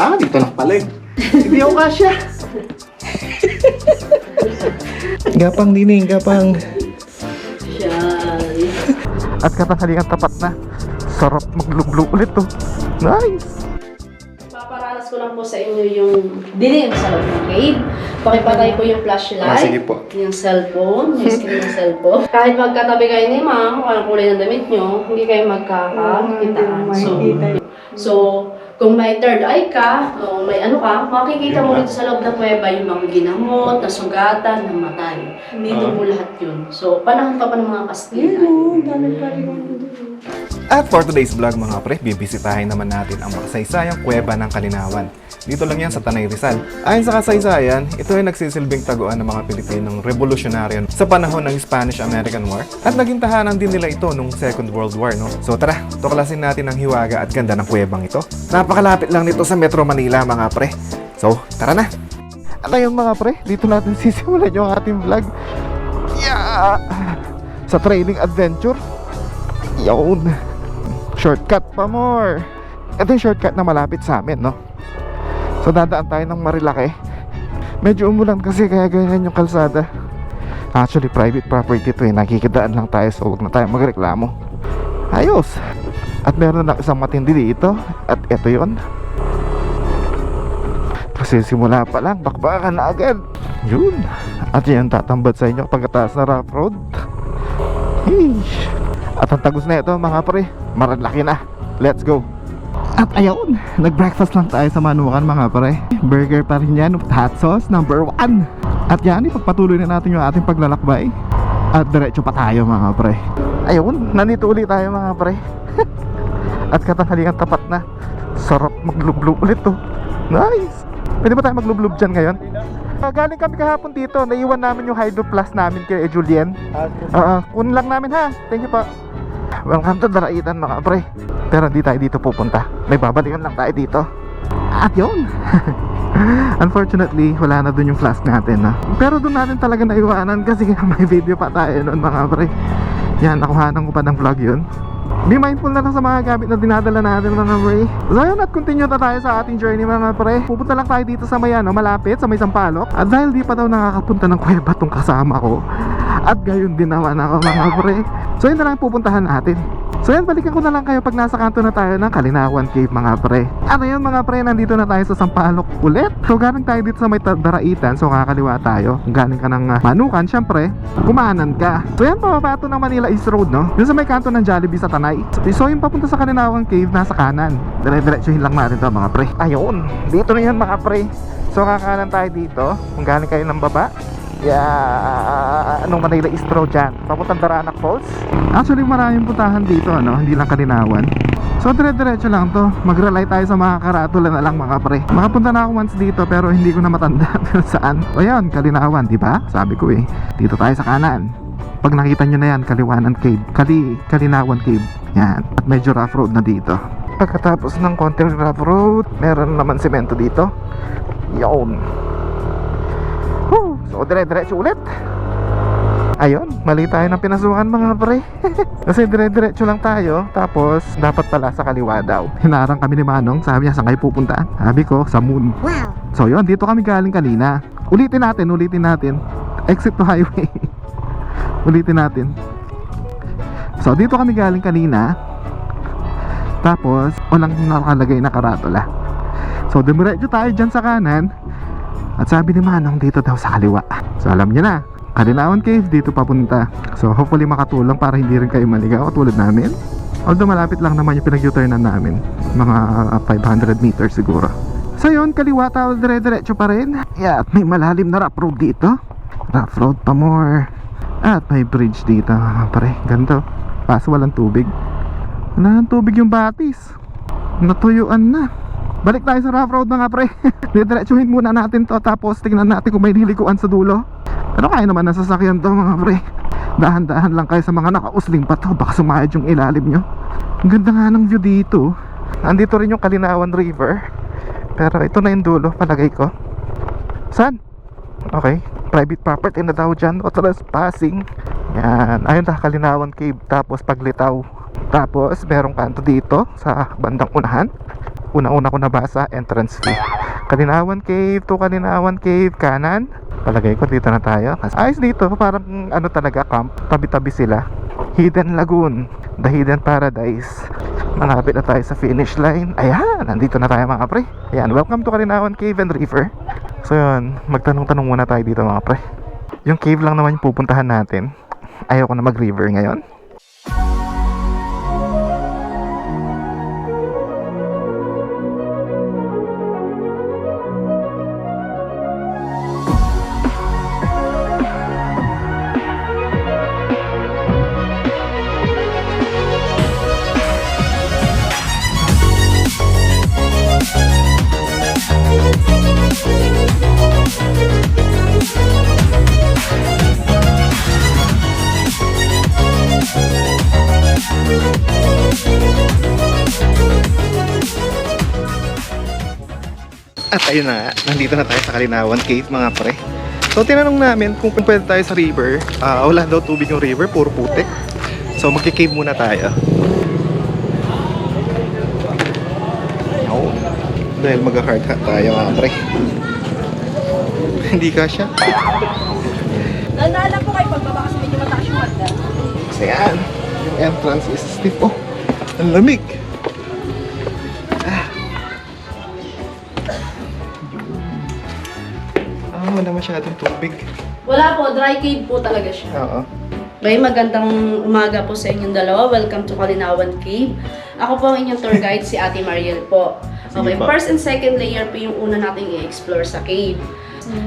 Ah, dito lang pala eh. Hindi ako kasya. gapang dining, gapang. Shy. At katanghalian tapat na. Sarap maglublo ulit to. Nice! Paparanas ko lang po sa inyo yung dilim sa loob ng cave. Pakipatay po yung flashlight. Ah, sige po. Yung cellphone, yung screen ng cellphone. Kahit magkatabi kayo ni ma'am, kung anong kulay ng damit nyo, hindi kayo magkakakitaan. So, so, kung may third eye ka, o may ano ka, makikita mo dito sa loob ng kuweba yung mga ginamot, nasugatan, namatay. Dito Ah. po lahat yun. So, panahon pa pa ng mga Kastila. At for today's vlog mga pre, bibisitahin naman natin ang makasaysayang kuweba ng Kalinawan. Dito lang yan sa Tanay Rizal. Ayon sa kasaysayan, ito ay nagsisilbing taguan ng mga Pilipinong revolusyonaryo sa panahon ng Spanish-American War at naging tahanan din nila ito nung Second World War. No? So tara, tuklasin natin ang hiwaga at ganda ng kuwebang ito. Napakalapit lang nito sa Metro Manila mga pre. So tara na! At ayun mga pre, dito natin sisimulan yung ating vlog. Yeah! Sa training adventure. Yun. Shortcut pa more. Ito yung shortcut na malapit sa amin, no? So dadaan tayo ng Marilake. Medyo umulan kasi kaya ganyan yung kalsada. Actually, private property to eh. Nakikidaan lang tayo so huwag na tayo magreklamo. Ayos! At meron na isang matindi dito. At ito yon. Kasi simula pa lang, bakbakan na agad. Yun. At yan tatambat sa inyo pagkataas na rough road. Heesh. At ang tagos na ito mga pre, maralaki na. Let's go. At ayun, nag-breakfast lang tayo sa manukan mga pre. Burger pa rin yan, hot sauce number one. At yan, ipagpatuloy na natin yung ating paglalakbay. At diretso pa tayo mga pre. Ayun, nandito ulit tayo mga pre. At katanghalian tapat na. Sarap maglublob ulit to. Nice! Pwede ba tayo maglublob dyan ngayon? Ah, galing kami kahapon dito, naiwan namin yung Hydro Plus namin kay Julien. Oo, kunin lang namin ha. Thank you po. Welcome to Daraitan mga pre. Pero hindi tayo dito pupunta. May babalikan lang tayo dito. At yun. Unfortunately, wala na dun yung flask natin na. Pero dun natin talaga naiwanan kasi may video pa tayo nun mga pre. Yan, nakuhanan ko pa ng vlog yun. Be mindful na lang sa mga gamit na dinadala natin mga pre. So yun at continue na tayo sa ating journey mga pre. Pupunta lang tayo dito sa may ano, malapit sa may Sampalok. At dahil di pa daw nakakapunta ng kuweba tong kasama ko. At gayon din naman ako mga pre. So yun na lang pupuntahan natin. So yan, balikan ko na lang kayo pag nasa kanto na tayo ng Kalinawan Cave mga pre. Ano yun mga pre, nandito na tayo sa Sampalok ulit. So galing tayo dito sa may Ta- Daraitan, so kakaliwa tayo. Galing ka ng ah, Manukan, syempre, kumanan ka. So yan, pababa to ng Manila East Road, no? Yung sa may kanto ng Jollibee sa Tanay. So yung papunta sa Kalinawan Cave, nasa kanan. Dire-diretsuhin lang natin to mga pre. Ayun, dito na yan mga pre. So kakanan tayo dito, kung galing kayo ng baba. Yeah, anong Manila East Road dyan Papuntang Daraanak Falls? Actually maraming puntahan dito ano? Hindi lang Kalinawan. So dire-diretso lang to. Mag-rely tayo sa mga karatula na lang mga pre. Makapunta na ako once dito Pero hindi ko na matanda saan. O yan, Kalinawan, di ba? Sabi ko eh. Dito tayo sa kanan. Pag nakita nyo na yan, Kaliwanan Cave. Kali, Kalinawan Cave. Yan, at medyo rough road na dito. Pagkatapos ng konting rough road Meron naman semento dito. Yun! So, dire-diretso ulit. Ayun, mali tayo ng pinasukan mga pre. Kasi dire-diretso lang tayo. Tapos, dapat pala sa kaliwa daw. Hinarang kami ni Manong. Sabi niya, saan kayo pupuntaan? Sabi ko, sa moon. Wow. So, yun, dito kami galing kanina. Ulitin natin, ulitin natin. Exit to highway. ulitin natin. So, dito kami galing kanina. Tapos, walang nakalagay na karatula. So, dumiretso tayo dyan sa kanan. At sabi ni Manong dito daw sa kaliwa. So alam niyo na, Kalinawan Cave dito papunta. So hopefully makatulong para hindi rin kayo maligaw tulad namin. Although malapit lang naman yung pinag-U-turnan namin. Mga uh, 500 meters siguro. So yun, kaliwa tayo dire-diretso pa rin. Yeah, at may malalim na rough road dito. Rough road pa more. At may bridge dito pare. Ganito. Kaso walang tubig. Wala tubig yung batis. Natuyuan na. Balik tayo sa rough road mga pre. Didiretsuhin muna natin to tapos tingnan natin kung may lilikuan sa dulo. Pero kaya naman ng sasakyan to mga pre. Dahan-dahan lang kayo sa mga nakausling pa to. Baka sumayad yung ilalim nyo. Ang ganda nga ng view dito. Andito rin yung Kalinawan River. Pero ito na yung dulo, palagay ko. Saan? Okay. Private property na daw dyan. O trespassing. Yan. Ayun na, Kalinawan Cave. Tapos paglitaw. Tapos merong kanto dito sa bandang unahan. Una-una ko nabasa, entrance fee. Kalinawan Cave to Kalinawan Cave, kanan. Palagay ko dito na tayo. Ayos dito, parang ano talaga, camp. Tabi-tabi sila. Hidden Lagoon, The Hidden Paradise. Malapit na tayo sa finish line. Ayan, nandito na tayo mga pre. Ayan, welcome to Kalinawan Cave and River. So yun, magtanong-tanong muna tayo dito mga pre. Yung cave lang naman yung pupuntahan natin. Ayoko na mag-river ngayon. Ayun na, nga, nandito na tayo sa Kalinawan Cave mga pre. So tinanong namin kung, pwede tayo sa river. Ah, wala daw tubig yung river, puro putik. So magki-cave muna tayo. No. Dahil mag-hard hat tayo mga pre. Hindi ka siya. Naalala po kayo pagbaba kasi medyo mataas yung handa. So yan, entrance is stiff. Oh, ang lamig. Ah, wala masyadong tubig. Wala po, dry cave po talaga siya. Oo. May magandang umaga po sa inyong dalawa. Welcome to Kalinawan Cave. Ako po ang inyong tour guide, si Ate Mariel po. Okay, Sige po. first and second layer po yung una nating i-explore sa cave.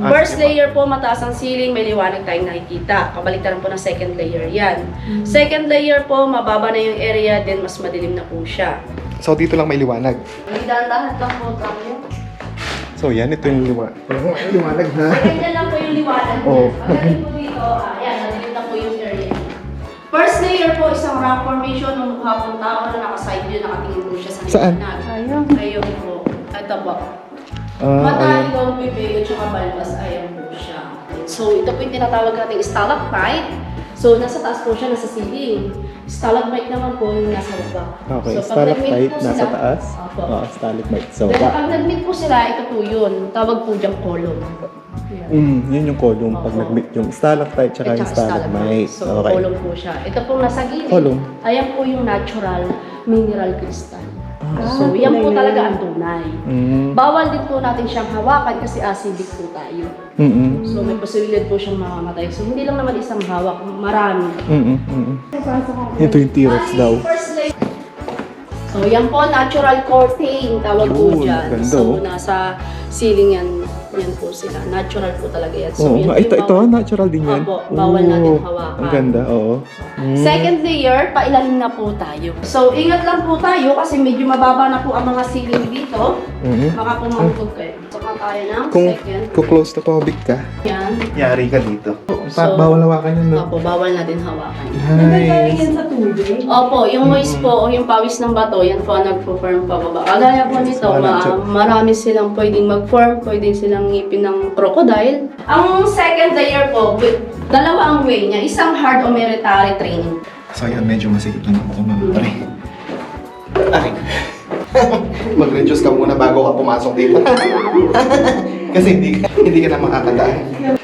Ah, First sige po. layer po, mataas ang ceiling, may liwanag tayong nakikita. Kabaliktaran po ng second layer yan. Second layer po, mababa na yung area, then mas madilim na po siya. So dito lang may liwanag. Hindi dahan-dahan lang po tayo. So yan, ito yung liwanag. Yung liwanag na. Ganyan lang po yung liwanag. Oo. Pagdating po dito, ah, ayan, nadilim na po yung area. First layer po, isang rock formation ng mukha pong tao na naka-side view, nakatingin po siya sa Saan? Ayun. Ayun po. Ito po. Ah, Mata, ayun. ilong, bibig, at saka balbas, ayan po siya. So, ito po yung tinatawag nating stalactite. So, nasa taas po siya, nasa ceiling. Stalagmite naman po yung nasa baba. Okay, so, stalactite nasa sila- taas. Opo. Oo, stalagmite. So, Pero ba? pag nag-meet po sila, ito po yun. Tawag po diyang column. Mm, yun yung column pag nag-meet yung stalactite tsaka yung stalagmite. So, Okay. column po siya. Ito pong nasa gilid. Column. Ayan po yung natural mineral crystal. Ah, so, yan po talaga ang tunay. Mm, Bawal din po natin siyang hawakan kasi acidic po tayo. mm, So, may posibilidad po siyang mamamatay. So, hindi lang naman isang hawak, marami. mm, mm, Ito yung T-Rex daw. So, yan po, natural curtain, tawag po Yun, dyan. ganda, So, oh. nasa ceiling yan, yan po sila. Natural po talaga yan. So, Oo, po ito, yung ito, bawal- natural din yan. Opo, bawal natin Oo, hawakan. Ang ganda, oo. Mm. Second layer, pailalim na po tayo. So, ingat lang po tayo kasi medyo mababa na po ang mga ceiling dito. Mhm. Baka pumangkog kayo. Saka tayo ng Kung, close to public ka, Yan. yari ka dito. So- bawal hawakan yun, no? Opo, bawal natin hawakan. Nice. yan sa tubig. Opo, yung moist po o yung pawis ng bato, yan po ang nagpo-form pababa. Kagaya po nito, ma- marami silang pwedeng mag-form, pwedeng silang ngipin ng crocodile. Ang second layer po, wi- dalawa ang way niya. Isang hard o military training. So yun, medyo masikip na ako mga pre. Mag-reduce ka muna bago ka pumasok dito. Kasi hindi ka, hindi ka na makakadaan.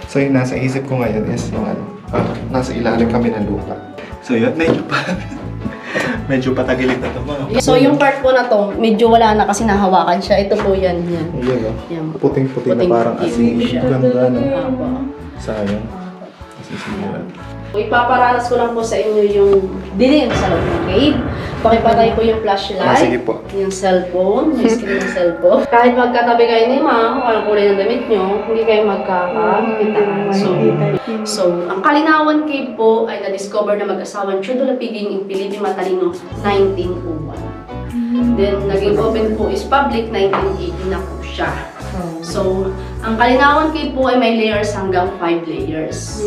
So yung nasa isip ko ngayon is yung ano, ah, nasa ilalim kami ng lupa. So yun, medyo pa, medyo patagilid na to mga So yung part po na to, medyo wala na kasi nahawakan siya. Ito po yan, yan. Ayun, oh. Yan. Puting-puting na parang asin. siya. Ganda, no? Sayang. Masisimulan. Ipaparanas ko lang po sa inyo yung dilim sa loob ng cave. Pakipatay po yung flashlight. Ah, sige po. Yung cellphone, yung screen ng cellphone. Kahit magkatabi kayo ni ma'am, kung anong kulay ng damit nyo, hindi kayo magkakakitaan. So, so, ang Kalinawan Cave po ay na-discover na mag-asawang Chudula Piging in Pilipi Matalino 1901. Then, naging open po is public 1980 na po siya. So, ang Kalinawan Cave po ay may layers hanggang 5 layers.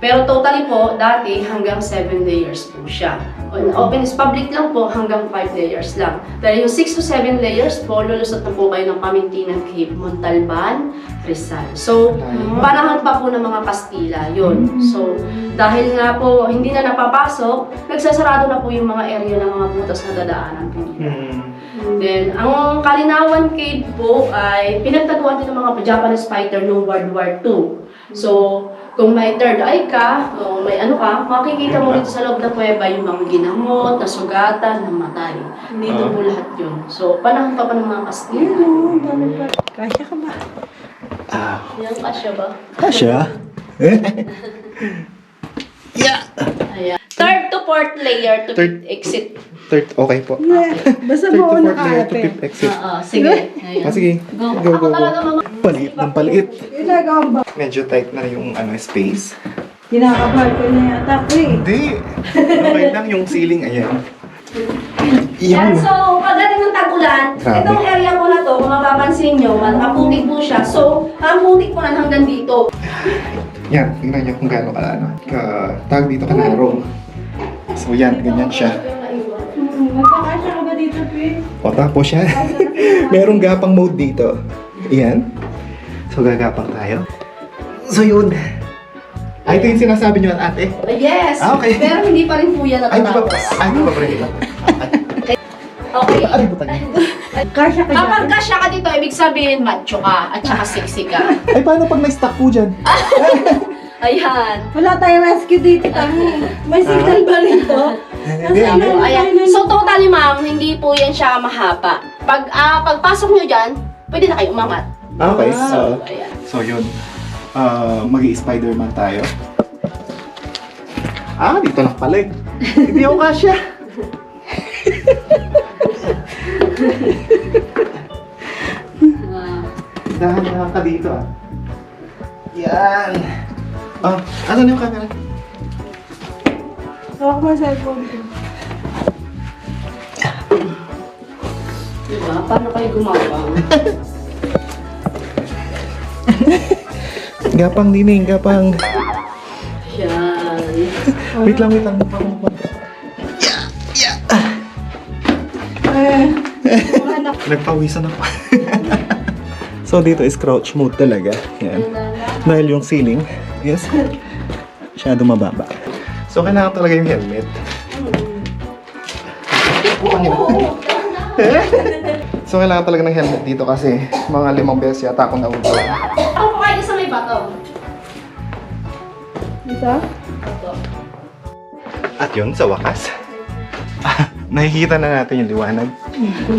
Pero totally po, dati hanggang 7 layers po siya. On open is public lang po hanggang 5 layers lang. Dahil yung 6 to 7 layers po, lulusot na po kayo ng Pamintinan Cave, Montalban, Rizal. So, panahon pa po ng mga Kastila yun. So, dahil nga po hindi na napapasok, nagsasarado na po yung mga area ng mga butas na dadaanan po nila. Then, ang Kalinawan Cave po ay pinagtaguan din ng mga Japanese fighter noong World War II. So, kung may third eye ka, o may ano ka, makikita mo dito sa loob ng kuweba yung mga ginamot, nasugatan, namatay. Dito po lahat yun. So, panahon pa pa ng mga Kastila. Kaya ka ba? Yan, kasya ba? Kasya? Ayan. Third to fourth layer to Third- exit. Third, okay po. Basta Third to mo na fourth layer to fifth exit. Oo, sige. Ayan. Ah, sige. Go. Go, Ako go, talaga mga... Paliit ng paliit. Ginagawa ba? Medyo tight na yung ano space. Kinakabal ko na yata ko eh. Hindi. Okay lang yung ceiling. Ayan. Yan, Yan. so pagdating ng tag-ulan, Grabe. itong area po na to, kung mapapansin nyo, maputik po siya. So, ang putik po na hanggang dito. Yan. Tingnan niyo kung gaano ka ano. Ka, tawag dito ka narrow. So yan, ganyan siya. Magkakasya ka ba dito, Pete? O tapos siya, merong gapang mode dito. Ayan. So gagapang tayo. So yun. Ay, ito yung sinasabi niyo at ate. Uh, yes, Ah, okay. pero hindi pa rin po yan Ay, di ba? natatapos. Ay, di ba, pre? Okay. Ay, di ba tayo? Kasya ka Kapag dyan? kasya ka dito, ibig sabihin macho ka at saka sexy ka. Ay, paano pag na-stuck po dyan? Ayan. Wala tayong rescue dito, Tami. May signal ba rito? Hindi, hindi. ilalim Ayan. So, totally ma'am, hindi po yan siya mahaba. Pag ah, pagpasok nyo dyan, pwede na kayo umangat. Ah, Okay, so, Ayan. so yun. Uh, Mag-i-Spider-Man tayo. Ah, dito lang pala eh. Hindi ako kasya. Dahan-dahan ka dito ah. Yan. Ah, ano na yung camera? Hawak mo ang cellphone ko. Diba? Paano kayo gumawang? Gapang dining, gapang. Yan. Wait lang, wait lang. Mukha mo pa. Eh. Nagpawisan ako. so dito is crouch mode talaga. Yan. Dahil yung ceiling, yes, masyado mababa. So kailangan talaga yung helmet. so kailangan talaga ng helmet dito kasi mga limang beses yata ako nauto. Ako po kayo sa may bato. Dito? Bato. At yun, sa wakas, nakikita na natin yung liwanag.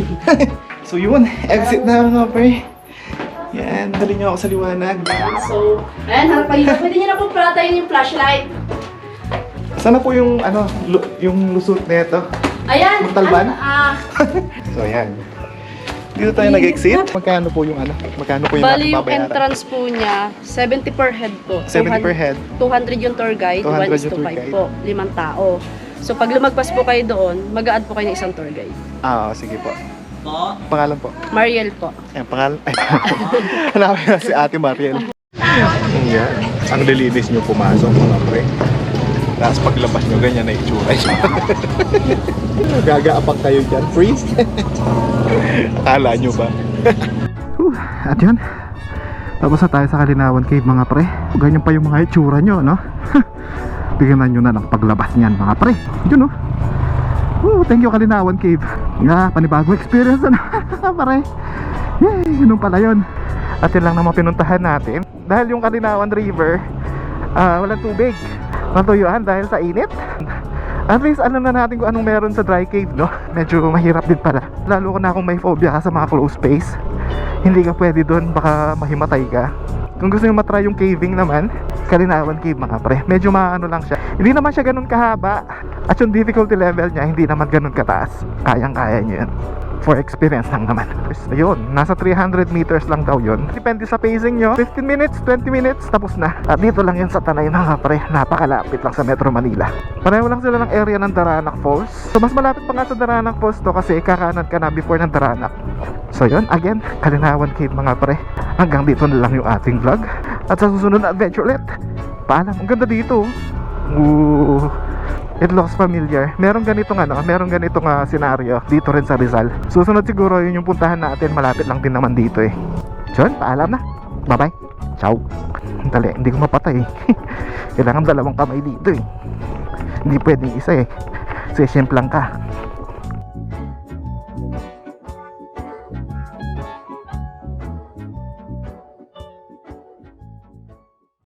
so yun, exit na mga pre. Yan, dali niyo ako sa liwanag. So, ayan, harap kayo. Pwede nyo na po platayin yung flashlight. Sana po yung ano, lu- yung lusot nito. Ayan. Montalban? ano, Ah, So ayan. Dito tayo nag-exit. Magkano po yung ano? Magkano po yung bali yung babayaran? entrance po niya, 70 per head po. 70 per head. 200 yung tour guide, 200 1 is yung to tour 5 guide. po, limang tao. So pag lumagpas po kayo doon, mag-add po kayo ng isang tour guide. Ah, sige po. Pangalan po. Mariel po. Ayan, pangalan. Ay, hanapin na si Ate Mariel. Ayan. Ang lilinis nyo pumasok mga pre. Tapos paglabas nyo, ganyan na itsura nyo. Gagaapag kayo dyan. Freeze. Akala nyo ba? At yun. Tapos na tayo sa Kalinawan Cave mga pre. Ganyan pa yung mga itsura nyo no? Tingnan nyo na lang paglabas niyan mga pre. Yun no? Woo, thank you Kalinawan Cave. Nga panibagong experience na mga pre. Yay ganun pala yun. At yun lang naman pinuntahan natin. Dahil yung Kalinawan River ah, walang tubig natuyuan dahil sa init? At least alam na natin kung anong meron sa dry cave no? Medyo mahirap din pala. Lalo ko na kung may phobia ka sa mga closed space. Hindi ka pwede doon baka mahimatay ka. Kung gusto nyo matry yung caving naman Kalinawan Cave mga pre. Medyo maano lang siya. Hindi naman siya ganun kahaba. At yung difficulty level niya hindi naman ganun kataas. Kayang kaya nyo yun for experience lang naman. So yun nasa 300 meters lang daw yun. Depende sa pacing nyo. 15 minutes 20 minutes tapos na. At dito lang yun sa Tanay mga pre. Napakalapit lang sa Metro Manila. Pareho lang sila ng area ng Daranac Falls. So mas malapit pa nga sa Daranac Falls to kasi kakanan ka na before ng Daranac So yun, again, Kalinawan Cave mga pre. Hanggang dito na lang yung ating vlog. At sa susunod na adventure ulit. Paalam, ang ganda dito. Ooh, It looks familiar. Meron ganitong ano, meron ganitong ah, senaryo Dito rin sa Rizal. Susunod siguro yun yung puntahan natin. Malapit lang din naman dito eh. Yun, paalam na. Bye bye, ciao Dali, hindi ko mapatay Kailangan dalawang kamay dito eh. Hindi pwedeng isa eh. Kasi lang ka